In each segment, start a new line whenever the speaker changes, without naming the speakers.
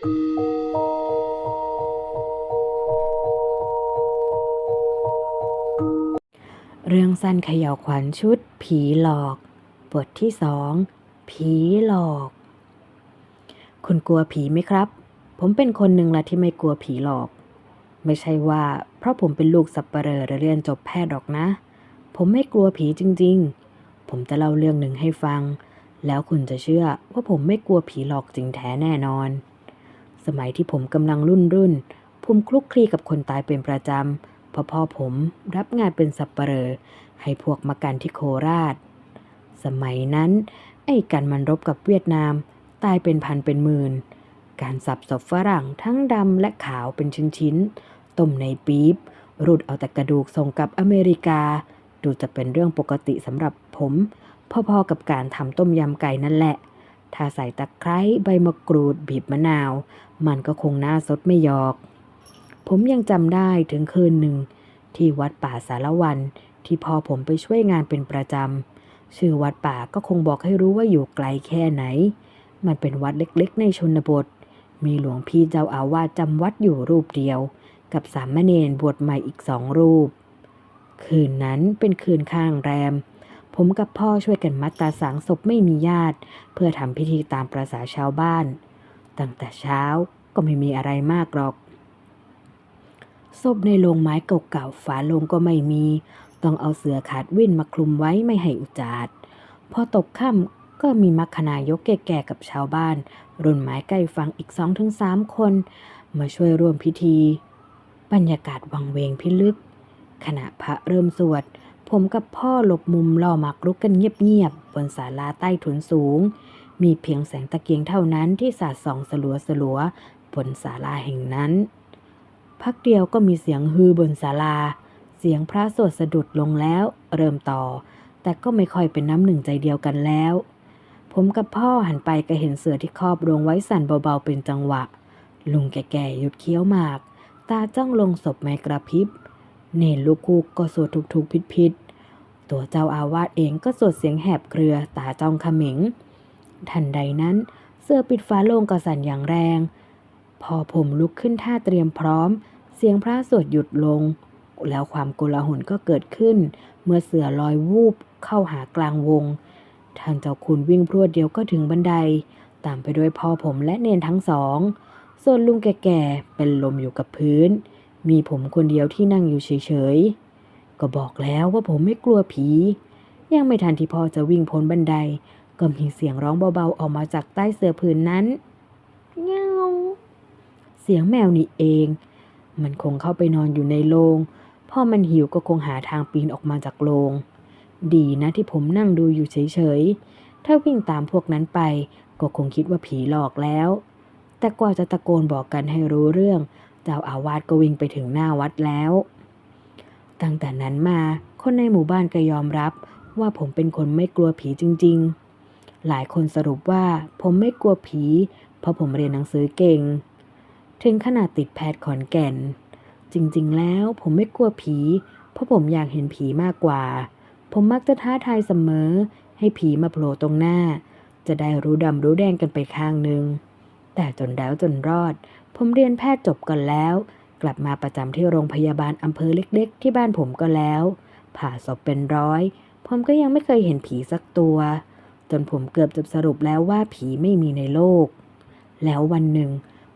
เรื่องสั้นเขย่าวขวัญชุด ผีหลอก บทที่สองผีหลอก คุณกลัวผีไหมครับ ผมเป็นคนหนึ่งละที่ไม่กลัวผีหลอก ไม่ใช่ว่าเพราะผมเป็นลูกสับปเหร่อหรือเรียนจบแพทย์หรอกนะ ผมไม่กลัวผีจริง ๆ ผมจะเล่าเรื่องหนึ่งให้ฟัง แล้วคุณจะเชื่อว่าผมไม่กลัวผีหลอกจริงแท้แน่นอน สมัยที่ผมกำลังรุ่นรุ่น ผมคลุกคลีกับคนตายเป็นประจำเพราะพ่อผมรับงานเป็นสับปเหร่อให้พวกมากันที่โคราช สมัยนั้น ไอ้กันมันรบกับเวียดนาม ตายเป็นพันเป็นหมื่น การสับศพฝรั่งทั้งดำและขาวเป็นชิ้นๆ ต้มในปี๊บ รูดเอาแต่กระดูกส่งกลับอเมริกา ดูจะเป็นเรื่องปกติสำหรับผม พอๆกับการทำต้มยำไก่นั่นแหละ ถ้าใส่ตะไคร้ใบมะกรูดบีบมะนาว มันก็คงน่าสดไม่ยอก ผมยังจำได้ถึงคืนหนึ่ง ที่วัดป่าสารวันที่พอผมไปช่วยงานเป็นประจำชื่อวัดป่าก็คงบอกให้รู้ว่าอยู่ไกลแค่ไหน มันเป็นวัดเล็กๆ ในชนบท มีหลวงพี่เจ้าอาวาสจำวัดอยู่รูปเดียว กับสามเณรบวชใหม่อีกสองรูป คืนนั้นเป็นคืนข้างแรม ผมกับพ่อช่วยกันมัดตาสังศพไม่มีญาติ เพื่อทำพิธีตามประษาชาวบ้าน ตั้งแต่เช้าก็ไม่มีอะไรมากหรอก ศพในโรงไม้เก่าๆฝาโลงก็ไม่มี ต้องเอาเสือขาดวิ่นมาคลุมไว้ไม่ให้อุจาดพอตกค่ำก็มีมัคคณายกแก่ๆกับชาวบ้าน รุ่นไม้ใกล้ฟังอีกสองถึงสามคน มาช่วยร่วมพิธี บรรยากาศวังเวงพิลึก ขณะพระเริ่มสวด ผมกับพ่อหลบมุมล่อหมากรุกกันเงียบๆบนศาลาใต้ถุนสูง มีเพียงแสงตะเกียงเท่านั้นที่สาดส่องสลัวสลัวๆบนศาลาแห่งนั้น พักเดียวก็มีเสียงฮือบนศาลา เสียงพระสวดสะดุดลงแล้ว เริ่มต่อ แต่ก็ไม่ค่อยเป็นน้ำหนึ่งใจเดียวกันแล้ว ผมกับพ่อหันไปก็เห็นเสือที่ครอบโรงไว้สั่นเบาๆเป็นจังหวะ ลุงแก่ๆหยุดเคี้ยวหมาก ตาจ้องลงศพไม่กระพริบ เนรลูกคูกก็สวดทุกๆพิษ ตัวเจ้าอาวาสเองก็สวดเสียงแหบเครือ ตาจ้องขม็งทันใดนั้น เสื้อปิดฟ้าโลงก็สั่นอย่างแรง พอผมลุกขึ้นท่าเตรียมพร้อม เสียงพระสวดหยุดลง แล้วความโกลาหลก็เกิดขึ้น เมื่อเสือลอยวูบเข้าหากลางวง ท่านเจ้าคุณวิ่งพรวดเดียวก็ถึงบันได ตามไปด้วยพ่อผมและเนนทั้งสอง ส่วนลุงแก่ๆเป็นลมอยู่กับพื้น มีผมคนเดียวที่นั่งอยู่เฉยๆ ก็บอกแล้วว่าผมไม่กลัวผี ยังไม่ทันที่พ่อจะวิ่งพ้นบันได ก็มีเสียงร้องเบาๆออกมาจากใต้เสื้อผืนนั้นเงาเสียงแมวนี่เอง มันคงเข้าไปนอนอยู่ในโรงพ่อมันหิวก็คงหาทางปีนออกมาจากโรงดีนะที่ผมนั่งดูอยู่เฉยๆ ถ้าวิ่งตามพวกนั้นไป ก็คงคิดว่าผีหลอกแล้ว แต่กว่าจะตะโกนบอกกันให้รู้เรื่อง เจ้าอาวาสก็วิ่งไปถึงหน้าวัดแล้ว ตั้งแต่นั้นมาคนในหมู่บ้านก็ยอมรับว่าผมเป็นคนไม่กลัวผีจริง ๆ หลายคนสรุปว่าผมไม่กลัวผี เพราะผมเรียนหนังสือเก่ง ถึงขนาดติดแพทย์ขอนแก่น จริงๆ แล้วผมไม่กลัวผี เพราะผมอยากเห็นผีมากกว่า ผมมักจะท้าทายเสมอ ให้ผีมาโผล่ตรงหน้า จะได้รู้ดำรู้แดงกันไปข้างหนึ่งแต่จนแล้วจนรอด ผมเรียนแพทย์จบกันแล้ว กลับมาประจำที่โรงพยาบาลอำเภอเล็กๆ ที่บ้านผมก็แล้ว ผ่าศพเป็นร้อย ผมก็ยังไม่เคยเห็นผีสักตัว จนผมเกือบจะสรุปแล้วว่าผีไม่มีในโลก แล้ววันหนึ่ง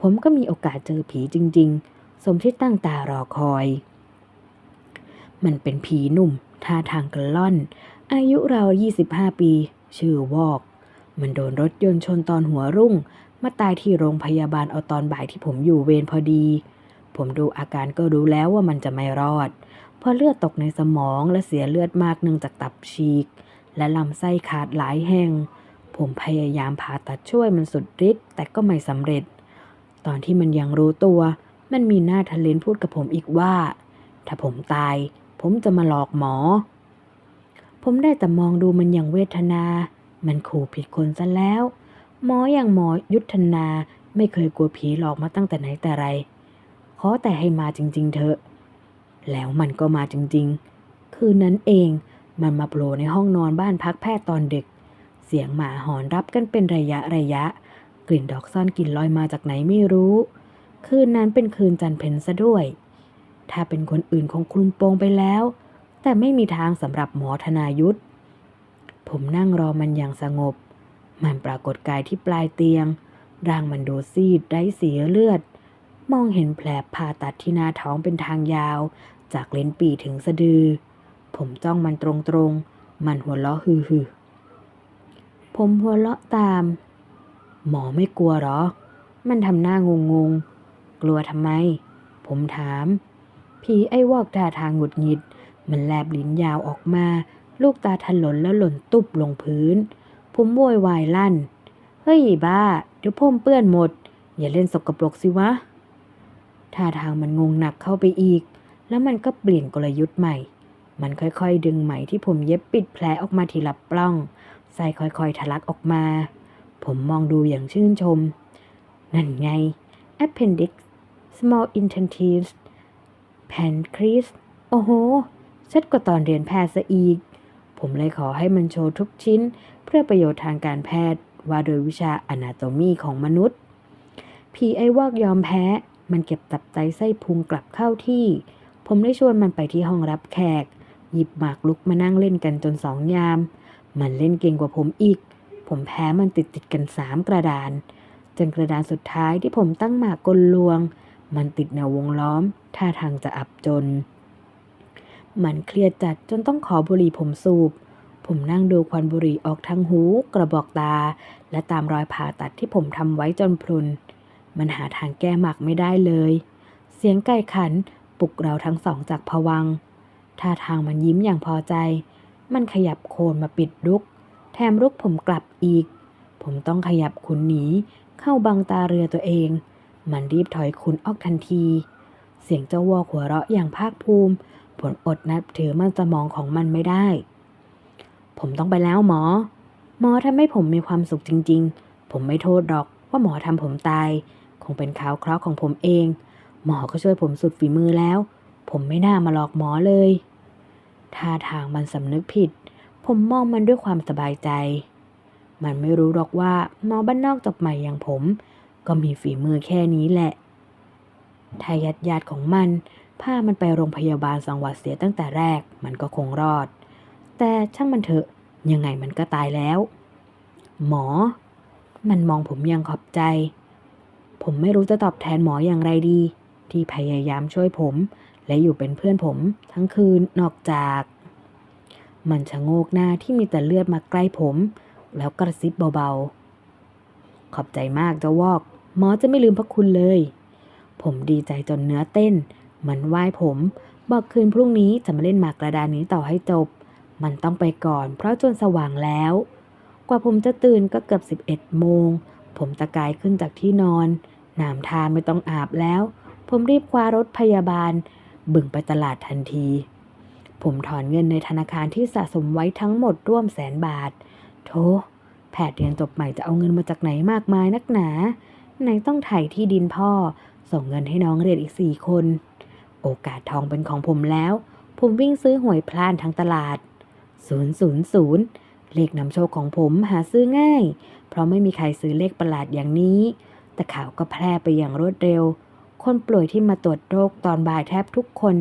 ผมก็มีโอกาสเจอผีจริง ๆ สมที่ตั้งตารอคอย มันเป็นผีหนุ่มท่าทางกระล่อน อายุราว25 ปี ชื่อวอก มันโดนรถยนต์ชนตอนหัวรุ่ง มาตายที่โรงพยาบาลเอาตอนบ่ายที่ผมอยู่เวรพอดี ผมดูอาการก็รู้แล้วว่ามันจะไม่รอด เพราะเลือดตกในสมองและเสียเลือดมากเนื่องจากตับฉีก และลำไส้ขาดหลายแห่ง ผมพยายามผ่าตัดช่วยมันสุดฤทธิ์แต่ก็ไม่สำเร็จ ตอนที่มันยังรู้ตัว มันมีหน้าทะเลนพูดกับผมอีกว่า ถ้าผมตาย ผมจะมาหลอกหมอ ผมได้แต่มองดูมันอย่างเวทนา มันขู่ผิดคนซะแล้ว หมออย่างหมอยุทธนาไม่เคยกลัวผีหลอกมาตั้งแต่ไหนแต่ไร ขอแต่ให้มาจริง ๆ เถอะ แล้วมันก็มาจริง ๆ คืนนั้นเองมันมาโผล่ในห้องนอนบ้านพักแพทย์ตอนดึก เสียงหมาหอนรับกันเป็นระยะระยะ กลิ่นดอกซ่อนกลิ่นลอยมาจากไหนไม่รู้ คืนนั้นเป็นคืนจันเพ็ญซะด้วย ถ้าเป็นคนอื่นคงคลุมโปงไปแล้ว แต่ไม่มีทางสำหรับหมอธนายุทธผมนั่งรอมันอย่างสงบ มันปรากฏกายที่ปลายเตียง ร่างมันดูซีดไร้สีเลือด มองเห็นแผลผ่าตัดที่หน้าท้องเป็นทางยาว จากเลนปีถึงสะดือ ผมจ้องมันตรงๆ มันหัวเราะฮือๆผมหัวเราะตาม หมอไม่กลัวหรอ มันทำหน้างงงๆกลัวทำไม ผมถาม ผีไอ้วอกท่าทางหงุดหงิด มันแลบลิ้นยาวออกมา ลูกตาถลนแล้วหล่นตุบลงพื้น ผมโวยวายลั่น เฮ้ยบ้า เดี๋ยวผมเปื้อนหมด อย่าเล่นสกปรกสิวะ ท่าทางมันงงหนักเข้าไปอีก แล้วมันก็เปลี่ยนกลยุทธ์ใหม่ มันค่อยๆ ดึงไหมที่ผมเย็บปิดแผลออกมาทีละปล้องใส่ค่อยๆ ทะลักออกมา ผมมองดูอย่างชื่นชม นั่นไง appendix small intestines pancreas โอ้โหชัดกว่าตอนเรียนแพทย์ซะอีก ผมเลยขอให้มันโชว์ทุกชิ้น เพื่อประโยชน์ทางการแพทย์ ว่าโดยวิชา anatomy ของมนุษย์ ผีไอ้วอกยอมแพ้ มันเก็บตับไตไส้พุงกลับเข้าที่ ผมได้ชวนมันไปที่ห้องรับแขก หยิบหมากลุกมานั่งเล่นกันจนสองยาม มันเล่นเก่งกว่าผมอีก ผมแพ้มันติดติดกันสามกระดาน จนกระดานสุดท้ายที่ผมตั้งหมากกลลวง มันติดแนววงล้อม ท่าทางจะอับจน มันเครียดจัดจนต้องขอบุหรี่ผมสูบผมนั่งดูควันบุหรี่ออกทางหู กระบอกตา และตามรอยผ่าตัดที่ผมทำไว้จนพรุน มันหาทางแก้หมักไม่ได้เลย เสียงไก่ขันปลุกเราทั้งสองจากผวังท่าทางมันยิ้มอย่างพอใจ มันขยับโคนมาปิดรุก แถมรุกผมกลับอีก ผมต้องขยับขุนหนี เข้าบังตาเรือตัวเอง มันรีบถอยขุนออกทันที เสียงเจ้าวอหัวเราะอย่างภาคภูมิ ผลอดนับถือมันสมองของมันไม่ได้ ผมต้องไปแล้วหมอ หมอทำให้ผมมีความสุขจริง ๆ ผมไม่โทษหรอกว่าหมอทำผมตาย งเป็นข่าวเคราะห์ของผมเอง หมอก็ช่วยผมสุดฝีมือแล้ว ผมไม่น่ามาหลอกหมอเลยท่าทางมันสำนึกผิด ผมมองมันด้วยความสบายใจ มันไม่รู้หรอกว่าหมอบ้านนอกจบใหม่อย่างผม ก็มีฝีมือแค่นี้แหละถ้าญาติญาติของมันพามันไปโรงพยาบาลสังวัดเสียตั้งแต่แรกมันก็คงรอด แต่ช่างมันเถอะยังไงมันก็ตายแล้ว หมอ มันมองผมย่างขอบใจ ผมไม่รู้จะตอบแทนหมออย่างไรดี ที่พยายามช่วยผม และอยู่เป็นเพื่อนผม ทั้งคืนนอกจาก มันชะโงกหน้าที่มีแต่เลือดมาใกล้ผม แล้วกระซิบเบาๆ ขอบใจมากเจ้าวอก หมอจะไม่ลืมพระคุณเลย ผมดีใจจนเนื้อเต้น มันไหว้ผม บอกคืนพรุ่งนี้จะมาเล่นหมากกระดานนี้ต่อให้จบ มันต้องไปก่อน เพราะจนสว่างแล้ว กว่าผมจะตื่นก็เกือบ11โมง ผมตะกายขึ้นจากที่นอนน้ำทาไม่ต้องอาบแล้ว ผมรีบคว้ารถพยาบาล บึ่งไปตลาดทันที ผมถอนเงินในธนาคารที่สะสมไว้ทั้งหมดร่วมแสนบาทโถแพทย์เรียนจบใหม่จะเอาเงินมาจากไหนมากมายนักหนา ไหนต้องไถ่ที่ดินพ่อ ส่งเงินให้น้องเรียนอีกสี่คน โอกาสทองเป็นของผมแล้ว ผมวิ่งซื้อหวยพลานทั้งตลาด 000 เลขนำโชคของผมหาซื้อง่าย เพราะไม่มีใครซื้อเลขประหลาดอย่างนี้ แต่ข่าวก็แพร่ไปอย่างรวดเร็ว คนป่วยที่มาตรวจโรคตอนบ่ายแทบทุกคน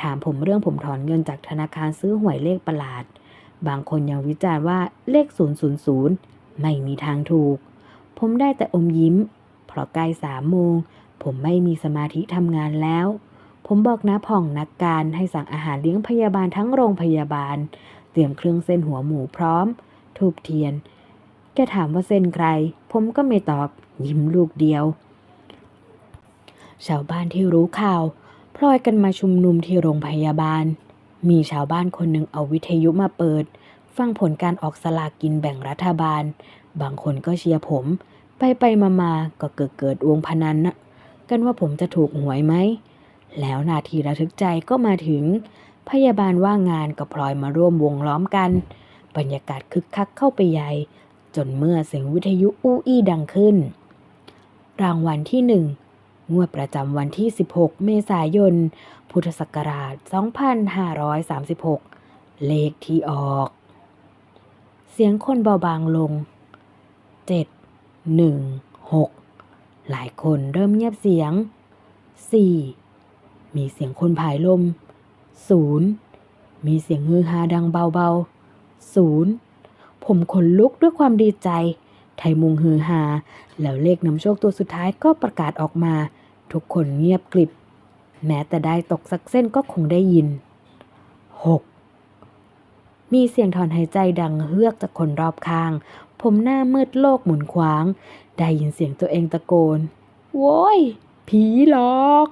ถามผมเรื่องผมถอนเงินจากธนาคารซื้อหวยเลขประหลาด บางคนยังวิจารณ์ว่าเลข 000 ไม่มีทางถูก ผมได้แต่อมยิ้ม เพราะใกล้สามโมง ผมไม่มีสมาธิทำงานแล้วผมบอกน้าผ่องนักการให้สั่งอาหารเลี้ยงพยาบาลทั้งโรงพยาบาล เตรียมเครื่องเส้นหัวหมูพร้อม ทูบเทียน แกถามว่าเส้นใคร ผมก็ไม่ตอบ ยิ้มลูกเดียว ชาวบ้านที่รู้ข่าวพลอยกันมาชุมนุมที่โรงพยาบาล มีชาวบ้านคนหนึ่งเอาวิทยุมาเปิด ฟังผลการออกสลากกินแบ่งรัฐบาล บางคนก็เชียร์ผม ไปไปมามาก็เกิดเกิดวงพนันนะกันว่าผมจะถูกหวยไหม แล้วนาทีระทึกใจก็มาถึง พยาบาลว่างงานก็พลอยมาร่วมวงล้อมกัน บรรยากาศคึกคักเข้าไปใหญ่ จนเมื่อเสียงวิทยุอู้อี้ดังขึ้น รางวัลที่หนึ่งงวดประจำวันที่ 16 เมษายน พุทธศักราช 2536 เลขที่ออก เสียงคนเบาบางลง 7 1 6. หลายคนเริ่มเงียบเสียง 4. มีเสียงคนผายลม 0. มีเสียงฮือฮาดังเบาๆ 0. ผมขนลุกด้วยความดีใจ ไทยมุงฮือฮา แล้วเลขนำโชคตัวสุดท้ายก็ประกาศออกมา ทุกคนเงียบกริบ แม้แต่ได้ตกสักเส้นก็คงได้ยิน 6. มีเสียงถอนหายใจดังเฮือกจากคนรอบข้าง ผมหน้ามืดโลกหมุนขวาง ได้ยินเสียงตัวเองตะโกน โว้ย ผีหลอก